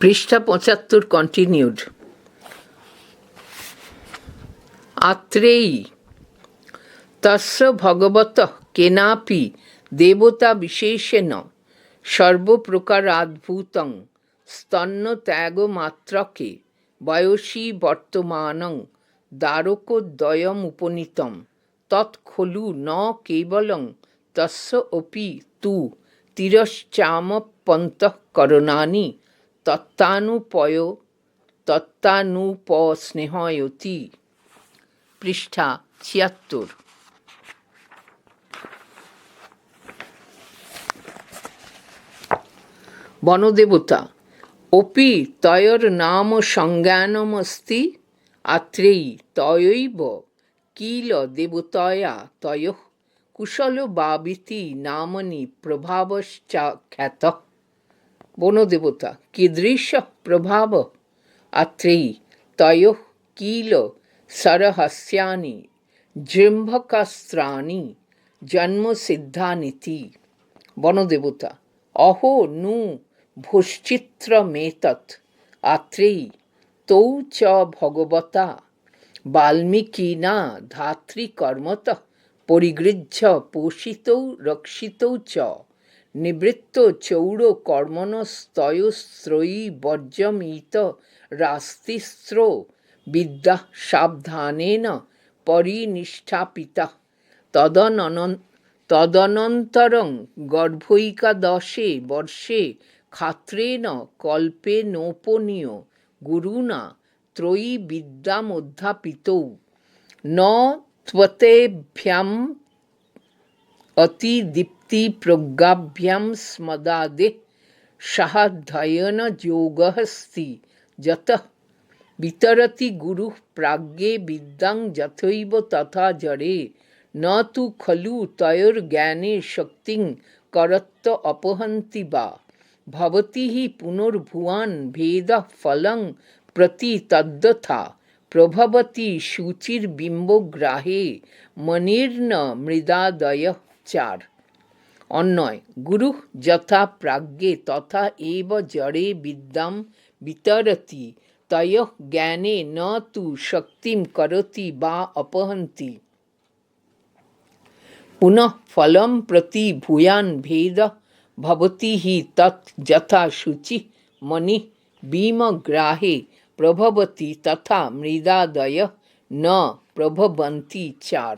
পৃষ্ঠা পঁচাত্তর কন্টিনিউড আত্রেয়ী। তস্য ভগবত কেনাপি দেবতা বিশেষেণ সর্বপ্রকারাদ্ভুতং। স্তন্য ত্যাগ মাত্রকে বয়সী বর্তমানং দ্বারকোদ্বয়মুপনীতম। তৎখলু ন কেবলং তস্য অপি তু তিরশ্চামপন্তঃকরণানি। তত্তানুপয়, তত্তানুপস্নেহয়তি। পৃষ্ঠা ছিয়াত্তর। বনদেবতা, অপি তয়র নাম সংজ্ঞানমস্তি, আত্রেয়ী তয়ৈব, কিল দেবতয়া তয়, কুশল বাবিতি নামনি প্রভাবশ্চাখ্যাত। বনদেবতা, কীদৃশ প্রভাব? আত্রেয়ী, তয় কিল সরহস্যানি, জৃম্ভকাস্ত্রাণি, জন্মসিদ্ধানিতি। বনদেবতা, অহো নু ভুশ্চিত্রমেতৎ। আত্রেয়ী, তৌ চ ভগবতা। বাল্মীকিনা ধাত্রীকর্মত, পরিগৃহ্য পোষিতৌ রক্ষিতৌ চ। নিবৃত্ত চৌড় কর্মণস্তয়স্ত্রয়ী বর্জমিত রাস্তিস্ত্র বিদ্যা সাবধানেন পরিনিষ্ঠাপিতা তদনন তদনন্তরং গর্ভৈকাদশে বর্ষে খাত্রেণ কল্পেনোপনীয় গুরুণা ত্রয়ী বিদ্যামধ্যাপিতৌ। ন ত্বতেভ্যাম অতিদীপ্তি প্রজ্ঞাভ্যাম স্মদাদে সাহাধ্যয়নযোগস্তি যত বিতরতি গুরু প্রাজ্ঞে বিদ্যাং যথৈব তথা জড়ে ন তু খলু তয়োর্জ্ঞানে শক্তিং করত্ত অপহন্তি বা ভবতি হি পুনর্ভুয়ান ভেদ ফলং প্রতি তদ্যথা প্রভবতি শুচির্বিম্বগ্রাহে মনির্ন মৃদাদয় চার। অন্যয়, গুরু যথা প্রাজ্ঞে তথা এব জড়ে বিদ্যাম বিতরতি, তয় জ্ঞানে ন তু শক্তিম করতি বা অপহন্তি। পুনঃ ফলম প্রতি ভূয়ান ভেদ ভবতি হি তৎ যথা শুচি মনি ভীমগ্রাহে প্রভবতি তথা মৃদাদয় ন প্রভবন্তি চার।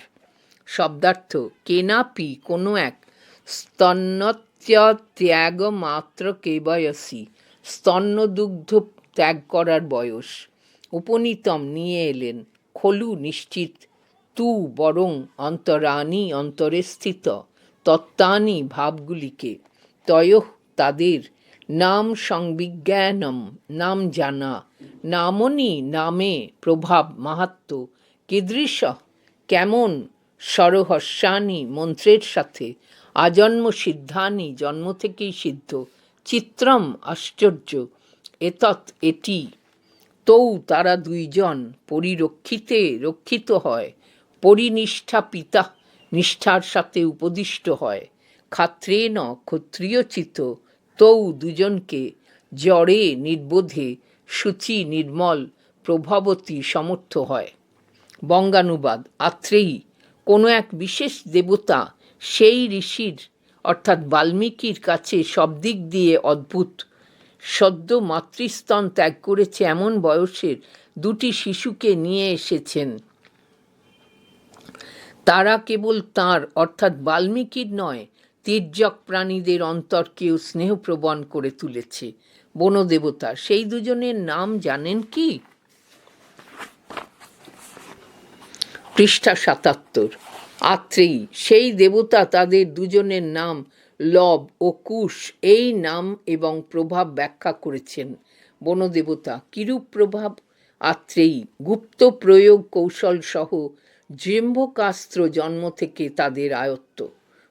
শব্দার্থ, কেনাপি, কোনো এক। স্তন্যত্যাগ মাত্র কেবয়সী। স্তন্যদুগ্ধ ত্যাগ করার বয়স। উপনীতম, নিয়ে এলেন। খলু নিশ্চিত। তু বরং অন্তরানি অন্তরে স্থিত। তত্ত্বানি ভাবগুলিকে। তয় তাদের। নাম সংবিজ্ঞানম, নাম জানা। নামনি নামে প্রভাব মাহাত্ম। কীদৃশ, কেমন সরহস্যানি মন্ত্রের সাথে। আজন্ম সিদ্ধানি, জন্ম থেকেই সিদ্ধ। চিত্রম আশ্চর্য। এতৎ এটি। তৌ তারা দুইজন পরিরক্ষিতে রক্ষিত হয়। পরিনিষ্ঠা পিতা নিষ্ঠার সাথে উপদিষ্ট হয়। খাত্রে ন ক্ষত্রিয়চিত। তৌ দুজনকে জড়ে নির্বোধে সূচি নির্মল প্রভাবতী সমর্থ হয়। বঙ্গানুবাদ, আত্রেয়ী। কোনো এক বিশেষ দেবতা সেই ঋষির, অর্থাৎ বাল্মীকির কাছে সব দিক দিয়ে অদ্ভুত। সদ্য মাতৃস্তন ত্যাগ করেছে এমন বয়সের দুটি শিশুকে নিয়ে এসেছেন। তারা কেবল তার, অর্থাৎ বাল্মীকির নয়, তির্যক প্রাণীদের অন্তরকেও স্নেহপ্রবণ করে তুলেছে। বনদেবতা, সেই দুজনের নাম জানেন কি? পৃষ্ঠা সাতাত্তর। আত্রেয়ী, সেই দেবতা তাদের দুজনের নাম লব ও কুশ। এই নাম এবং প্রভাব ব্যাখ্যা করেছেন বনদেবতা। কিরূপ প্রভাব? আত্রেয়ী, গুপ্ত প্রয়োগ কৌশল সহ জৃম্ভকাস্ত্র জন্ম থেকে তাদের আয়ত্ত।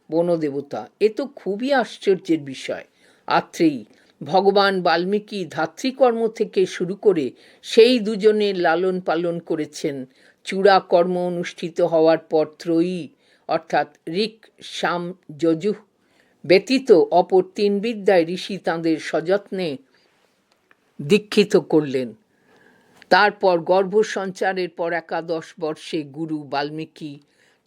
বনদেবতা, এ তো খুবই আশ্চর্যের বিষয়। আত্রেয়ী, ভগবান বাল্মীকি ধাত্রীকর্ম থেকে শুরু করে সেই দুজনের লালন পালন করেছেন চূড়া কর্ম অনুষ্ঠিত হওয়ার পর ত্রয়ী, অর্থাৎ ঋক শাম যজুঃ, ব্যতীত অপর তিন বিদ্যায় ঋষি তাঁদের সযত্নে দীক্ষিত করলেন। তারপর গর্ভ সঞ্চারের পর একাদশ বর্ষে গুরু বাল্মীকি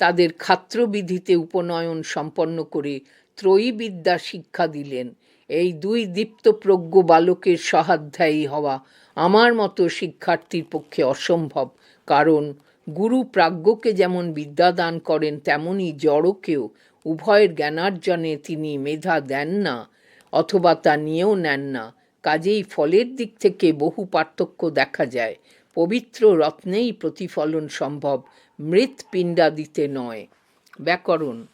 তাদের খাত্রবিধিতে উপনয়ন সম্পন্ন করে ত্রয়ী বিদ্যা শিক্ষা দিলেন। এই দুই দীপ্তপ্রজ্ঞ বালকের সহাধ্যায়ী হওয়া আমার মতো শিক্ষার্থীর পক্ষে অসম্ভব। কারণ গুরু প্রাজ্ঞকে যেমন বিদ্যা দান করেন, তেমনি জড়কেও উভয়ের জ্ঞানার্জনে তিনি মেধা দেন না, অথবা তা নিয়েও নেন না। কাজেই ফলের দিক থেকে বহু পার্থক্য দেখা যায়। পবিত্র রত্নেই প্রতিফলন সম্ভব, মৃৎ পিণ্ডাদিতে নয়। ব্যাকরণ,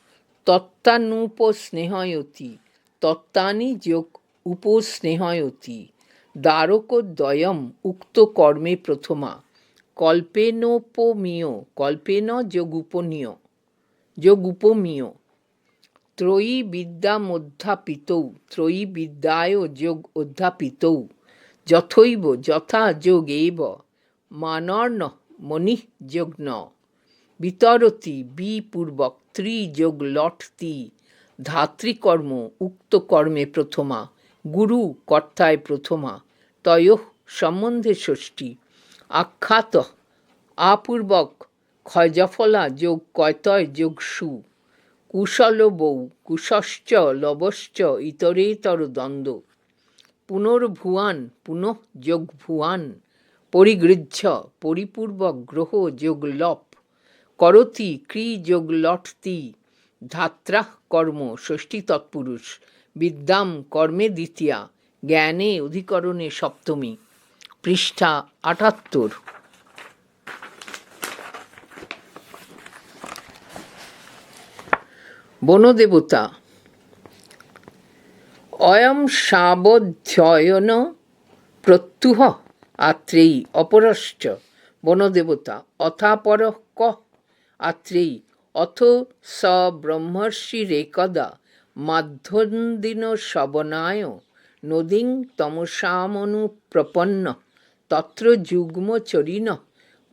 তত্ত্বানুপস্নেহয়তি তত্ত্বানি যোগ উপস্নেহয়তি। দ্বারকদ্বয়ম উক্ত কর্মে প্রথমা। কল্পেনোপমীয়, কল্পেন যোগুপনীয়, যোগুপমীয়। ত্রয়ী বিদ্যামধ্যাপিতৌ, ত্রয়ী বিদ্যায় যোগ অধ্যাপিতৌ। যথৈব যথা যোগ এব, মানর্ণ মনি যোগ ন বিতরতি বিপূর্বক ত্রিযোগ লটতি ধাত্রীকর্ম উক্ত কর্মে প্রথমা। গুরু কর্তায় প্রথমা, তয় সম্বন্ধে ষষ্ঠী। আখ্যাত আপূর্বক ক্ষয়জফলা যোগ কয়তয় যোগ সু। কুশল বৌ কুশশ্চ লবশ্চ ইতরেতর দ্বন্দ্ব। পুনর্ভুয়ান, পুনঃ যোগ ভুয়ান পরিগৃহ্য, পরিপূর্বক গ্রহ যোগ লপ। করতি ক্রি যোগ লটতি। ধাত্রাহ কর্ম, ষষ্ঠী তৎপুরুষ। বিদ্যাম কর্মে দ্বিতীয়া, জ্ঞানে অধিকরণে সপ্তমী। পৃষ্ঠা আটাত্তর। বনদেবতা, অয়ম সাবধ্যয়ন প্রত্যুহ আত্রেয়ী অপরশ্চ। বনদেবতা, অথাপর ক আত্রেয়ী, অথ স ব্রহ্মর্ষিরেকদা মাধ্যন্দিন শবনায় নদীং তমসামনুপ্রপন্ন তত্র যুগ্মচরিণ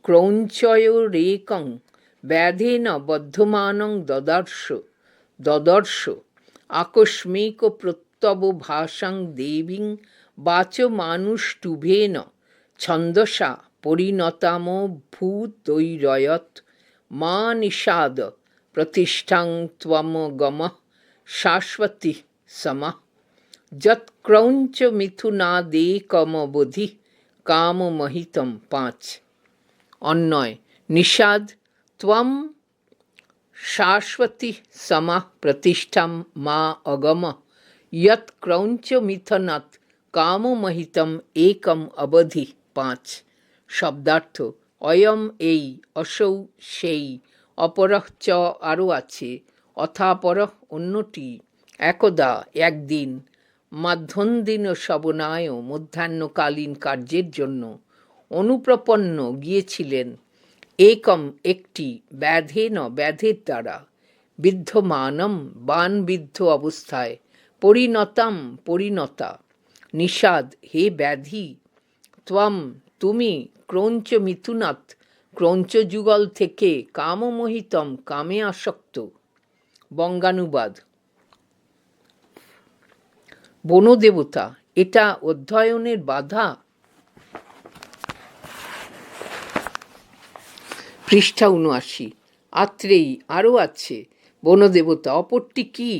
ক্রৌঞ্চয়োরেকং ব্যাধেন বদ্ধমানং দদর্শ দদর্শ, আকস্মিক প্রত্যব ভাষাং দেবীং বাচমানুষ্টুভেন ছন্দসা পরিণতাম ভূতৈরয়ত মা নিষাদ প্রতিষ্ঠাং ত্বমগম শাশ্বতী সমা যৎক্রৌঞ্চ মিথুনাদেকমবধি কামমহিতম পাঁচ অন্যয় নিষাদ ত্বম শাশ্বতী সমা প্রতিষ্ঠাম মা অগম যৎ ক্রৌঞ্চ মিথনাৎ কামমহিতম একম অবধি পাঁচ শব্দার্থ অয়ম এই অসৌ সেই অপরহ চ আরও আছে অথাপরহ অন্যটি। একদা একদিন মাধ্যন্দিন শবনায় মধ্যাহ্নকালীন কার্যের জন্য অনুপ্রপন্ন গিয়েছিলেন একম একটি ব্যাধেন ব্যাধের দ্বারা। বিদ্ধমানম বানবিদ্ধ অবস্থায় পরিণতাম পরিণতা। নিষাদ, হে ব্যাধি, ত্বম তুমি ক্রৌঞ্চ মিথুনাথ, ক্রৌঞ্চ যুগল থেকে কামমোহিতম কামে আসক্ত। বঙ্গানুবাদ। বনদেবতা এটা অধ্যয়নের বাধা? পৃষ্ঠা উনআশি আত্রেয়ী আরও আছে। বনদেবতা অপরটি কি?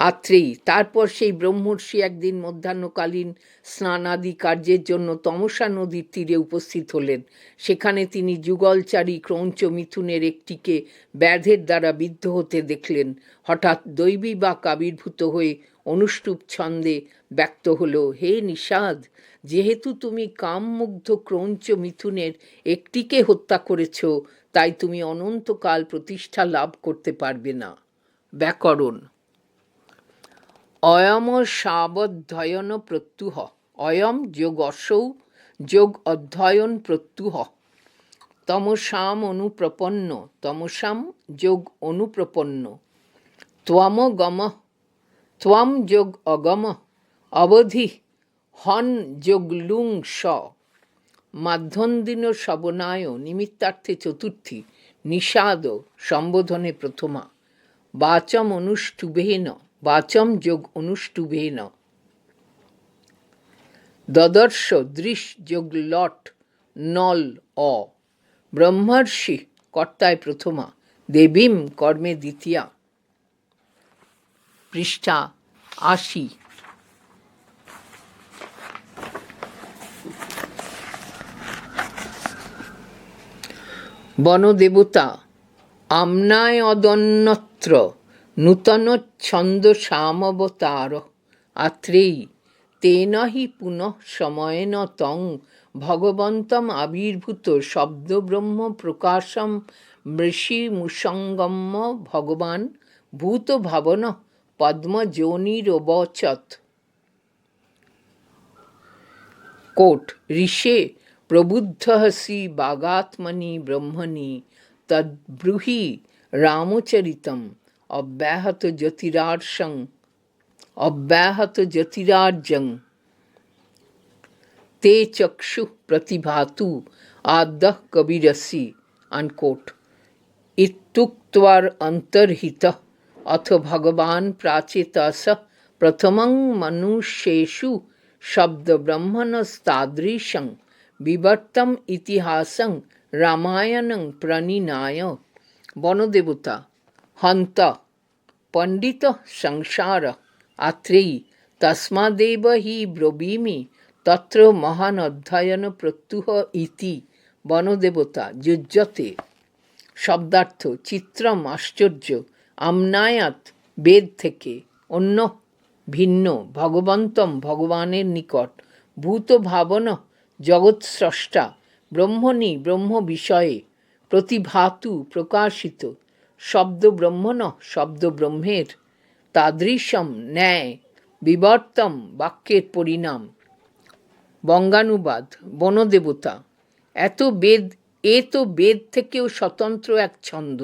আত্রেয়ী। তারপর সেই ব্রহ্মর্ষি একদিন মধ্যাহ্নকালীন স্নানাদি কার্যের জন্য তমসা নদীর তীরে উপস্থিত হলেন। সেখানে তিনি যুগলচারী ক্রৌঞ্চ মিথুনের একটিকে ব্যাধের দ্বারা বিদ্ধ হতে দেখলেন। হঠাৎ দৈবী বা আবির্ভূত হয়ে অনুষ্টুপ ছন্দে ব্যক্ত হলো, হে নিষাদ, যেহেতু তুমি কামমুগ্ধ ক্রৌঞ্চ মিথুনের একটিকে হত্যা করেছ, তাই তুমি অনন্তকাল প্রতিষ্ঠা লাভ করতে পারবে না। ব্যাকরণ অয়ম সাবধ্যয়ন প্রত্যুহ। অয়ম যোগ অসৌ যোগ অধ্যয়ন প্রত্যুহ। তমসাম অনুপ্রপন্ন, তমসাম যোগ অনুপ্রপন্ন। ত্বমগম ত্বম যোগ অগম, অবধি হন যোগ লুং স। মাধ্যন্দিন শবনায় নিমিত্তার্থে চতুর্থী, নিষাদ সম্বোধনে প্রথমা। বাচম অনুষ্টুভেন বাচম যোগ অনুষ্টুভেন। দদর্শ দৃশ যোগ লট নল অ। ব্রহ্মর্ষি কর্তায় প্রথমা, দেবীম কর্মে দ্বিতীয়া। পৃষ্ঠা আশি। বনদেবতা, আমনায় অদন্যত্র নূতন ছন্দ সামবতার। আত্রেয়ী, তেন হি পুনঃ সময়েন তং। ভগবন্তম আবির্ভূত শব্দ ব্রহ্ম প্রকাশম মৃষি মুসঙ্গম্য ভগবান ভূত ভাবন পদ্মযোনিরবচত কোট, ঋষে প্রবুদ্ধসি বাগাত্মনি ব্রহ্মণি, তদ্ব্রুহি রামচরিতম। অব্যাহত জ্যোতিরার্ষং, অব্যাহত জ্যোতিরার্যং তে চক্ষু প্রতিভাতু আদ্যহ কবিরসি আনকোট ইত্যুক্তার অন্তর্হিত, অথ ভগবান প্রাচেতস, প্রথমং মনুষ্যেষু, শব্দব্রহ্মণস্তাদৃশং, বিবর্তম ইতিহাসং, রামায়ণং প্রণিনায়। বনদেবতা হন্ত পণ্ডিত সংসার আত্রেয়ী তস্মাদেব হি ব্রবীমি তত্র মহান অধ্যয়ন প্রত্যুহ ইতি বনদেবতা যুজ্যতে শব্দার্থ চিত্রম আশ্চর্য আমনায়াত বেদ থেকে অন্য ভিন্ন ভগবন্তম ভগবানের নিকট ভূত ভাবন জগৎস্রষ্টা ব্রহ্মণি ব্রহ্ম বিষয়ে প্রতিভাতু প্রকাশিত। শব্দ ব্রহ্মণ শব্দ ব্রহ্মের তাদৃশম ন্যায় বিবর্তম বাক্যের পরিণাম। বঙ্গানুবাদ, বনদেবতা, এত বেদ, এ তো বেদ থেকেও স্বতন্ত্র এক ছন্দ।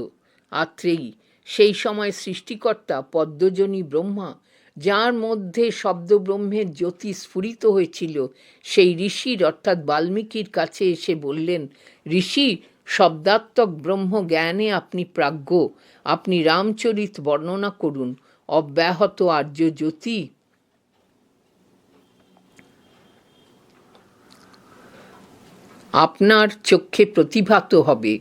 আত্রেয়ী, সেই সময় সৃষ্টিকর্তা পদ্মজনী ব্রহ্মা, যার মধ্যে শব্দ ব্রহ্মের জ্যোতি স্ফুরিত হয়েছিল, সেই ঋষির অর্থাৎ বাল্মীকির কাছে এসে বললেন, ঋষি শব্দাত্মক ব্রহ্ম জ্ঞানে আপনি প্রাজ্ঞ। আপনি রামচরিত বর্ণনা করুন। অব্যাহত আর্য জ্যোতি। আপনার চক্ষে প্রতিভাত হবে।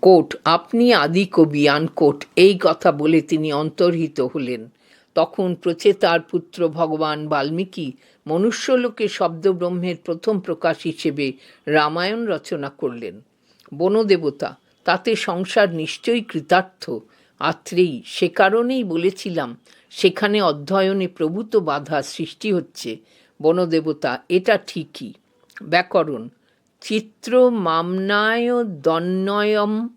কোট, আপনি আদি কবি, আনকোট। এই কথা বলে তিনি অন্তর্হিত হলেন। তখন প্রচেতার পুত্র ভগবান বাল্মীকি মনুষ্যলোকে শব্দব্রহ্মের প্রথম প্রকাশ হিসেবে রামায়ণ রচনা করলেন। বনদেবতা, তাতে সংসার নিশ্চয়ই কৃতার্থ। আত্রেই সে কারণেই বলেছিলাম, সেখানে অধ্যয়নে প্রভূত বাধা সৃষ্টি হচ্ছে। বনদেবতা, এটা ঠিকই। ব্যাকরণ চিত্র মামনায় দন্নয়ম,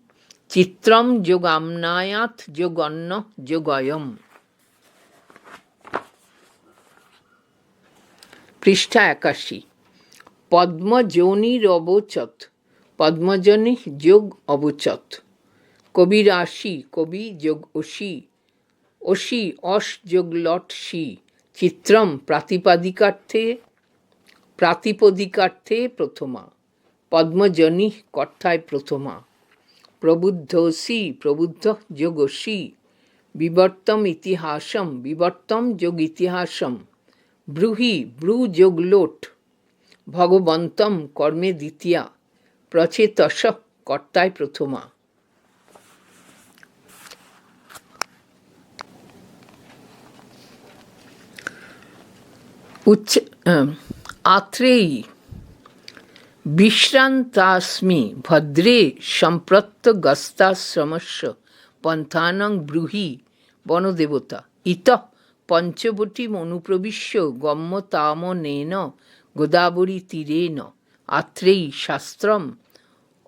চিত্রম যোগামনায়াত যোগন্য যোগয়ম। পৃষ্ঠা একাশি। পদ্মজনির অবচত পদ্মজনি যোগ অবচত। কবি রাশি, কবি যোগ অসি অসি অস যোগ লট সি, চিত্রম প্রাতিপাদিকার্থে, প্রাতিপদিকার্থে প্রথমা, পদ্মজনি কর্থায় প্রথমা, প্রবুদ্ধসি, প্রবুদ্ধ যোগসি বিবর্তম ইতিহাসম, বিবর্তম যোগ ইতিহাসম, ব্রুহি, ব্রু যোগ লোট, ভগবন্তম কর্মে দ্বিতীয়া প্রচেতস কর্তায় প্রথমা। উচ্চ আত্রেয়ী। বিশ্রান্তাস্মি ভদ্রে সম্প্রত্যগস্তাশ্রমস্য পন্থানং ব্রুহি বনদেবতা। ইত পঞ্চবটিম অনুপ্রবিশ্য গম্যতামনেন গোদাবরী তীরেন আত্রেয়ী শাস্ত্রম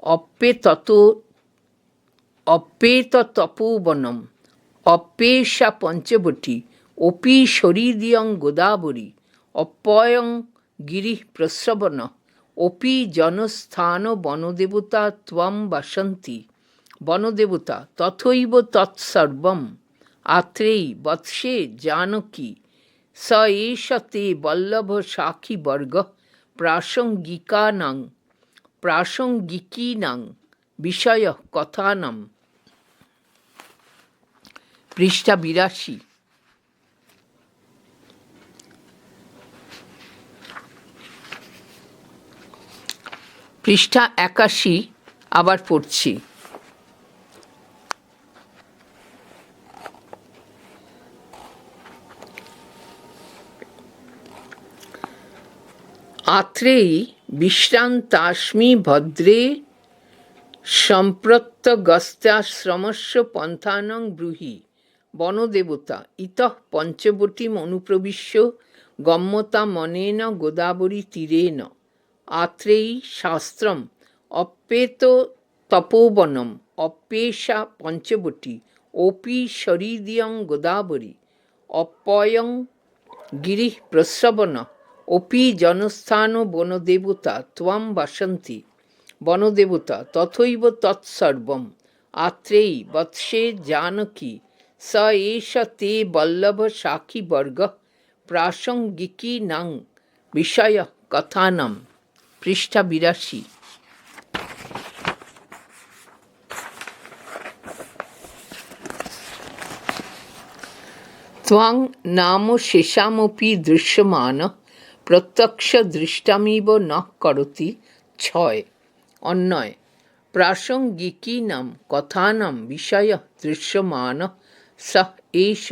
অপ্যেতত অপ্যেততপোবনম অপ্যেষা পঞ্চবটি অপি শরীদিয়ং গোদাবরী অপ্যয়ং গিরি প্রস্রবণ অপি জনস্থান বনদেবতা ত্বম বাসন্তি বনদেবতা তথৈব তৎসর্বম আত্রেয়ী বৎসে জানকী স এষ তে বল্লভ সাক্ষী বর্গ প্রাসঙ্গিকানাং প্রাসঙ্গিকীনাং বিষয় কথানম। পৃষ্ঠা বিরাশি। পৃষ্ঠা একাশি আবার পড়ছি। আত্রেয়ী বিশ্রান্তাস্মি ভদ্রে সম্প্রত্যগস্ত্যাশ্রমস্য পন্থানং ব্রূহি বনদেবতা ইতঃ পঞ্চবটিম অনুপ্রবিশ্য গম্যতা মনেন গোদাবরী তীরেন আত্রেয়ী শাস্ত্রম অপ্যেত তপোবনম অপ্যেষা পঞ্চবটি ওপি শরীদিয়ং গোদাবরী অপয়ং গিরিঃ প্রস্রবণ। অপি জনস্থান বনদেবতা ত্বম বাসন্তি বনদেবতা তথৈব তৎসর্বম আত্রেয়ী বৎসে জানকী স এষ তে বল্লভ সাক্ষী বর্গ প্রাসঙ্গিকী নাং বিষয় কথানাম পৃষ্ঠা বিরাশি त्वां नाम शेषामपि दृश्यमान প্রত্যক্ষ দৃষ্টামিব ন করতি, ছয়। অন্যয় প্রাসঙ্গিকীনাম কথানাম বিষয় দৃশ্যমান সহ এষ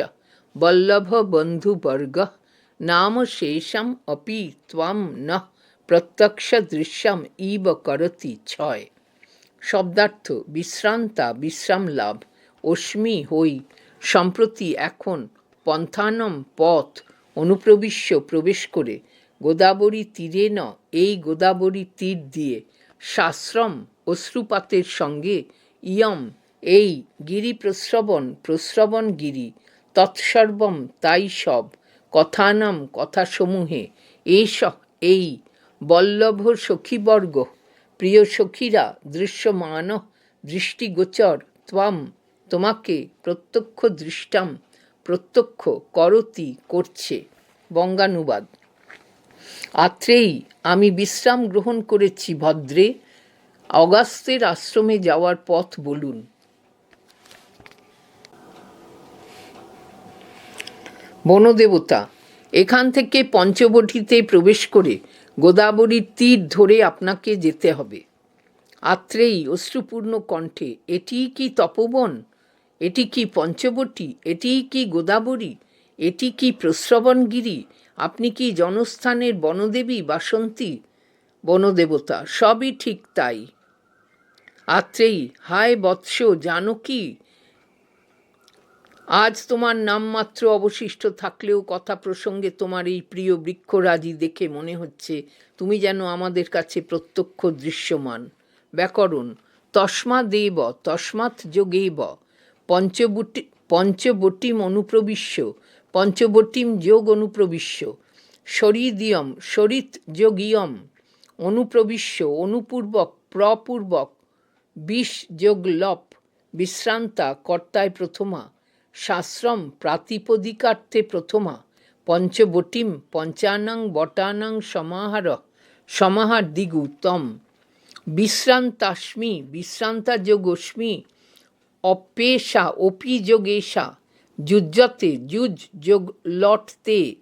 বল্লভ বন্ধুবর্গ নাম শেষম অপি ত্বম ন প্রত্যক্ষ দৃশ্যম ইব করতি, ছয়। শব্দার্থ, বিশ্রান্তা, বিশ্রাম লাভ, অস্মি হই সম্প্রতি এখন, পন্থানম পথ, অনুপ্রবিশ্য প্রবেশ করে গোদাবরী তীরে ন, এই গোদাবরী তীর দিয়ে। শাশ্রম অশ্রুপাতের সঙ্গে ইয়ম, এই গিরি প্রশ্রবণ প্রশ্রবণ গিরি, তৎসর্বম তাই সব, কথানাম কথাসমূহে এস এই বল্লভ সখীবর্গ, প্রিয় সখীরা, দৃশ্যমান, দৃষ্টিগোচর, ত্বম, তোমাকে প্রত্যক্ষ দৃষ্টাম, প্রত্যক্ষ করতি করছে। বঙ্গানুবাদ। আত্রেই আমি বিশ্রাম গ্রহণ করেছি ভদ্রে অগাস্তের আশ্রমে যাওয়ার পথ বলুন। বনদেবতা, এখান থেকে পঞ্চবটিতে প্রবেশ করে গোদাবরীর তীর ধরে আপনাকে যেতে হবে। আত্রেই অশ্রুপূর্ণ কণ্ঠে এটিই কি তপবন? এটি কি পঞ্চবটি? এটিই কি গোদাবরী? এটি কি প্রশ্রবণগিরি আপনি কি জনস্থানের বনদেবী বাসন্তী? বনদেবতা, সবই ঠিক তাই। আত্রেই হায় বৎস, জানো কি? আজ তোমার নামমাত্র অবশিষ্ট থাকলেও কথা প্রসঙ্গে তোমার এই প্রিয় বৃক্ষরাজি দেখে মনে হচ্ছে তুমি যেন আমাদের কাছে প্রত্যক্ষ দৃশ্যমান। ব্যাকরণ, তস্মা দেব, তস্মাৎ যোগেব, পঞ্চবটি পঞ্চবটিম অনুপ্রবিশ্য পঞ্চবটিম যোগ অনুপ্রবিশ্য শরীদিয়ম, শরিত যোগিয়ম অনুপ্রবিশ্য অনুপূর্বক, প্রপূর্বক, বিষ যোগ লপ, বিশ্রান্তা, কর্তায় প্রথমা, শাস্ত্রম, প্রাতিপদিকার্থে প্রথমা, পঞ্চবটিম, পঞ্চানাং বটানাং সমাহার সমাহার দিগু তম বিশ্রান্তাস্মি বিশ্রান্তা যোগস্মি অপেশা, অপি যোগেশা যুজ্যতে যুজ যোগ লটতে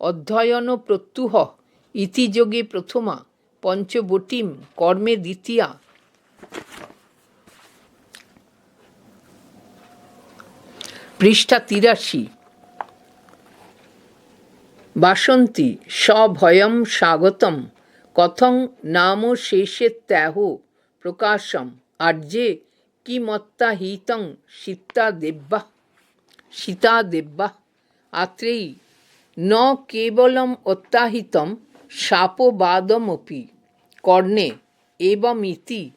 অধ্যয়ন প্রত্যুহ ইতিযোগে প্রথমা, পঞ্চবটিম কর্মে দ্বিতীয়া। পৃষ্ঠা তিরাশি। বাসন্তী সভয়ম স্বাগতম, কথং নাম শেষে ত্যাহ, প্রকাশম, আর্যে কিমত্তাহিতং সীতা দেব্যা সীতা দেব্যা আত্রেয়ী, ন কেবলম অত্যাহিতম শাপবাদমপি কর্ণে, এবমিতি,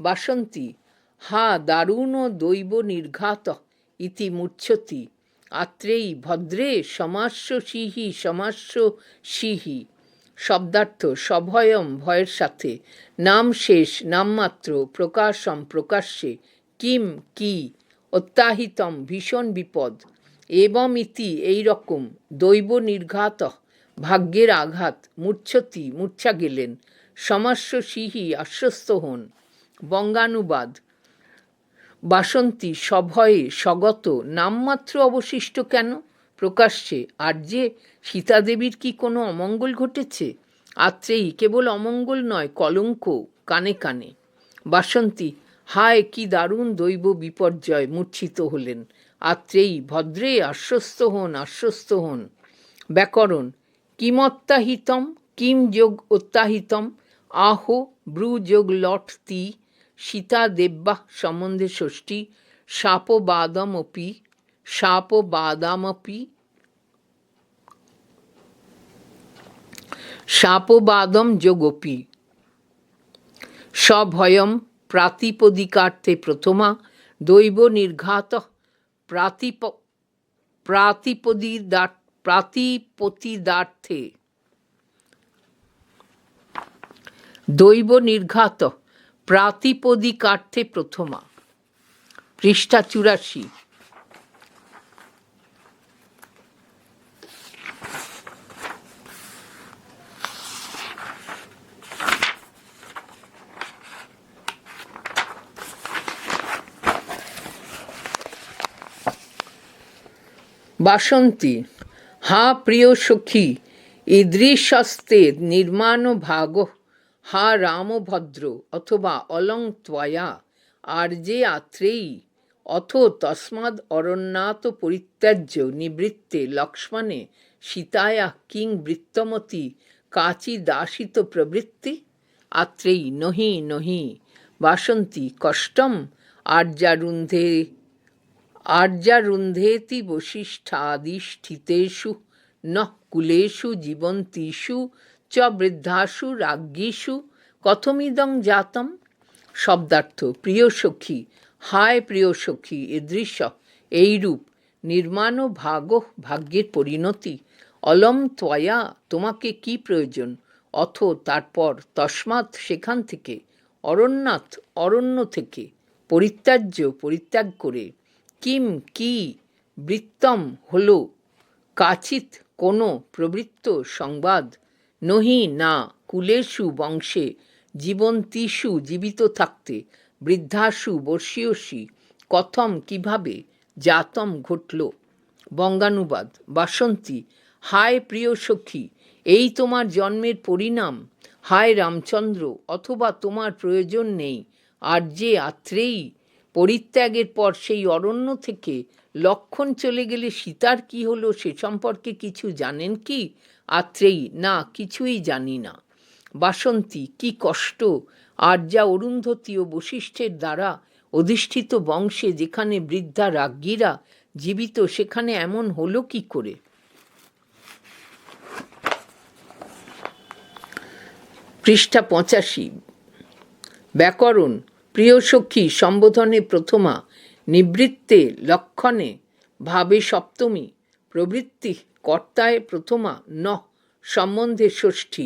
বাসন্তি, হা দারুণ দৈব নির্ঘাত ইতি মূর্ছতি আত্রেয়ী, ভদ্রে সমাস্য সিহি সমাস্য সিহি। শব্দার্থ, সভয়ম, ভয়ের সাথে। নাম শেষ নামমাত্র প্রকাশম, প্রকাশ্যে। কিম, কি? অত্যাহিতম, ভীষণ বিপদ। এবং ইতি এইরকম দৈব নির্ঘাত ভাগ্যের আঘাত, মূর্ছতি, মূর্ছা গেলেন সমাস্য সিহি আশ্বস্ত হন। বঙ্গানুবাদ, বাসন্তী সভয়ে স্বগত, নামমাত্র অবশিষ্ট কেন? প্রকাশ্যে, আর যে সীতাদেবীর কি কোনো অমঙ্গল ঘটেছে? আত্রেয়ী কেবল অমঙ্গল নয় কলঙ্ক কানে কানে। বাসন্তী হায়, কি দারুণ দৈব বিপর্যয় মূর্ছিত হলেন। আত্রেয়ী, ভদ্রে, আশ্বস্ত হন আশ্বস্ত হন। ব্যাকরণ কিমত্যাহিতম কিম যোগ অত্যাহিতম আহো, ব্রু যোগ লট তি, সীতা দেব্যাহ সম্বন্ধে ষষ্ঠী শাপবাদমপি শাপবাদামপি শাপবাদম যোগপি সভয়ম প্রাতিপদিকার্থে প্রথমা দৈব নির্ঘাত প্রাতিপ প্রাতিপদিদার প্রাতিপতিদার্থে। দৈব নির্ঘাত প্রাতিপদিকার্থে প্রথমা। পৃষ্ঠা চুরাশি। বাসন্তী, হা প্রিয় সখী ঈদৃশস্তে নির্মাণ ভাগ, হা রামভদ্র অথবা অলং ত্বয়া, আর যে আত্রেয়ী, অথ তস্মাদ অরণ্যাত পরিত্যাজ্য নিবৃত্তে লক্ষ্মণে, সীতায়া কিং বৃত্তমতি, কাচি দাসিত প্রবৃত্তি, আত্রেয়ী নহি নহি, বাসন্তী কষ্টম, আর্যারুন্ধে আর্যারুন্ধেতি বশিষ্ঠাদিষ্ঠিতেষু নঃ কুলেষু জীবন্তীষু, চ বৃদ্ধাসু রাজ্ঞীষু, কথমিদং জাতম। শব্দার্থ, প্রিয় সখী, হায় প্রিয় সখী এদৃশ্য এইরূপ, নির্মাণ ভাগ ভাগ্যের পরিণতি। অলম ত্বয়া, তোমাকে কি প্রয়োজন? অথ তারপর তস্মাৎ সেখান থেকে অরণ্যাথ অরণ্য থেকে, পরিত্যাজ্য, পরিত্যাগ করে। কিম কি বৃত্তম হল? কাচিত কোনো প্রবৃত্ত সংবাদ? নহি না কুলেষু বংশে জীবন্তীষু জীবিত থাকতে, বৃদ্ধাসু বর্ষীয়সী, কথম কীভাবে জাতম ঘটল? বঙ্গানুবাদ, বাসন্তী, হায় প্রিয় সখী, এই তোমার জন্মের পরিণাম? হায় রামচন্দ্র, অথবা তোমার প্রয়োজন নেই, আর যে আত্রেয়ী পরিত্যাগের পর সেই অরণ্য থেকে লক্ষণ চলে গেলে সীতার কি হলো সে সম্পর্কে কিছু জানেন কি? আত্রেয়ী, না, কিছুই জানি না। বাসন্তী, কি কষ্ট! আর যা অরুন্ধতী ও বশিষ্ঠের দ্বারা অধিষ্ঠিত বংশে যেখানে বৃদ্ধা রাজ্ঞীরা জীবিত, সেখানে এমন হলো কি করে? পৃষ্ঠা পঁচাশি। ব্যাকরণ প্রিয় সখী সম্বোধনে প্রথমা নিবৃত্তে লক্ষণে ভাবে সপ্তমী প্রবৃত্তি কর্তায় প্রথমা ন সম্বন্ধে ষষ্ঠী।